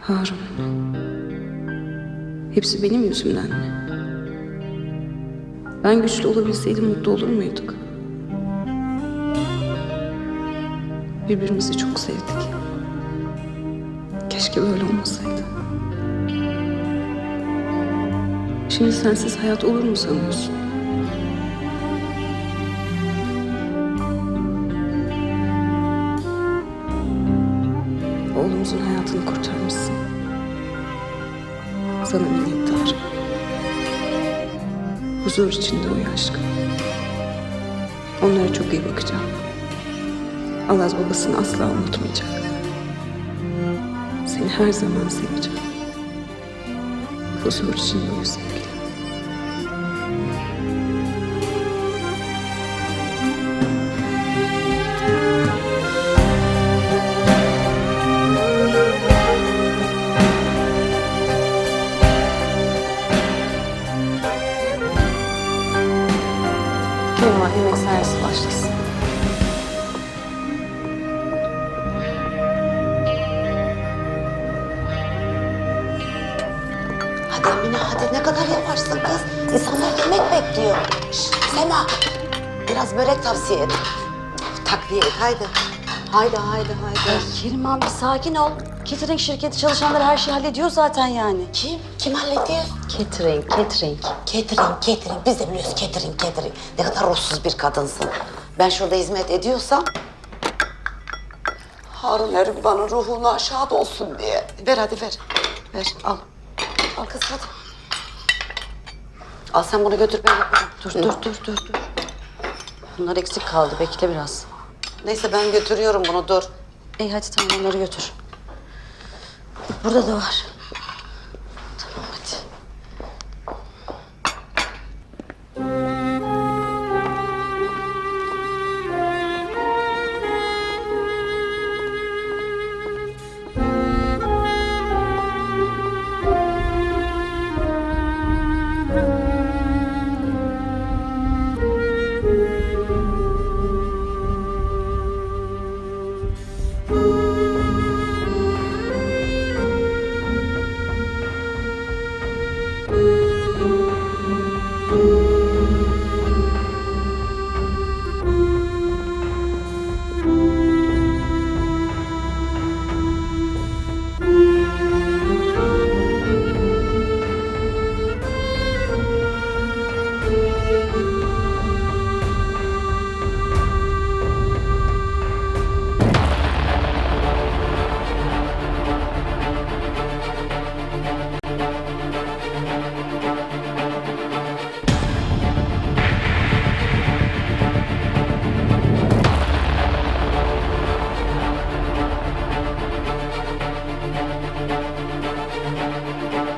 Harun. Hepsi benim yüzümden mi? Ben güçlü olabilseydim mutlu olur muyduk? Birbirimizi çok sevdik. Keşke böyle olmasaydı. Şimdi sensiz hayat olur mu sanıyorsun? Oğlumuzun hayatını kurtarmışsın. Sana minnettarım. Huzur içinde uyu aşkım. Onlara çok iyi bakacağım. Alaz babasını asla unutmayacak. Seni her zaman seveceğim. Huzur içinde uyu sevgilim. Başlasın. Hadi Emine hadi ne kadar yaparsın kız? İnsanlar yemek bekliyor. Şşt, Sema biraz börek tavsiye et. Takviye et haydi. Haydi haydi haydi. Kerim bir sakin ol. Catering şirketi çalışanları her şeyi hallediyor zaten yani. Kim? Kim hallediyor? Catering, catering. Catering, catering. Biz de biliyoruz catering, catering. Ne kadar ruhsuz bir kadınsın. Ben şurada hizmet ediyorsam... Harun Erim bana ruhunu aşağı olsun diye. Ver hadi ver. Ver al. Al kız hadi. Al sen bunu götür ben yaparım. Dur, dur, dur, dur, dur. Bunlar eksik kaldı. Bekle biraz. Neyse ben götürüyorum bunu dur. İyi hadi tamam onları götür. burada.